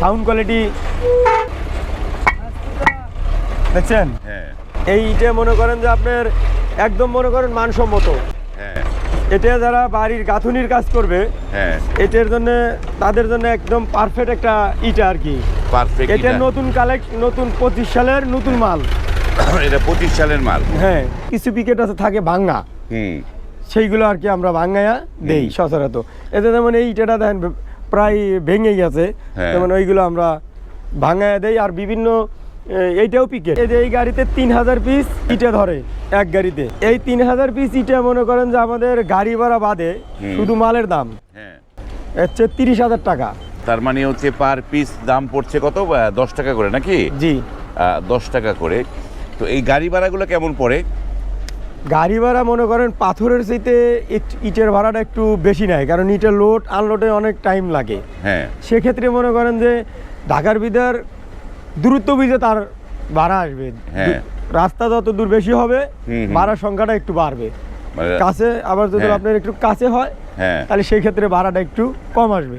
Sound quality দেখছেন? হ্যাঁ। এই ইটে মনে করেন যে আপনার একদম মনে করেন মানসম্মত। হ্যাঁ। এটা যারা বাড়ির গাঁথুনির কাজ করবে হ্যাঁ। এটার জন্য তাদের জন্য একদম পারফেক্ট একটা ইটা আর কি। পারফেক্ট এটা নতুন কালেক্ট নতুন পঁচিশ সালের নতুন মাল। এটা পঁচিশ সালের মাল। হ্যাঁ কিছু পিকেট আছে থাকে ভাঙ্গা সেইগুলো আর কি আমরা ভাঙ্গায়া দেই। সচরাচর। এতে যেমন এই ইটাটা দেখেন প্রায় ভেঙে গেছে। হ্যাঁ। যেমন ওইগুলো আমরা ভাঙ্গায়া দেই আর বিভিন্ন এইটাও পিকেট এই যে এই গাড়িতে তিন হাজার পিস ইটা ধরে এক গাড়িতে। এই তিন হাজার পিস ইটা মনে করেন যে আমাদের গাড়ি ভাড়া বাদে শুধু মালের দাম। হ্যাঁ। হচ্ছে তিরিশ হাজার টাকা। তার মানে হচ্ছে পার পিস দাম পড়ছে কত? দশ টাকা করে নাকি? জি। দশ টাকা করে। তো এই গাড়ি ভাড়াগুলো কেমন পড়ে? গাড়ি ভাড়া মনে করেন পাথরের চাইতে ইট- ইটের ভাড়াটা একটু বেশি নেয় কারণ ইটের লোড আনলোডে অনেক টাইম লাগে হ্যাঁ সেক্ষেত্রে মনে করেন যে ঢাকার ভিতর দূরত্ব বুঝে তার ভাড়া আসবে হ্যাঁ। রাস্তা যত দূর বেশি হবে। ভাড়ার সংখ্যাটা একটু বাড়বে মানে- কাছে আবার যদি হ্যাঁ। আপনার একটু কাছে হয় হ্যাঁ তাহলে সেই ক্ষেত্রে ভাড়াটা একটু কম আসবে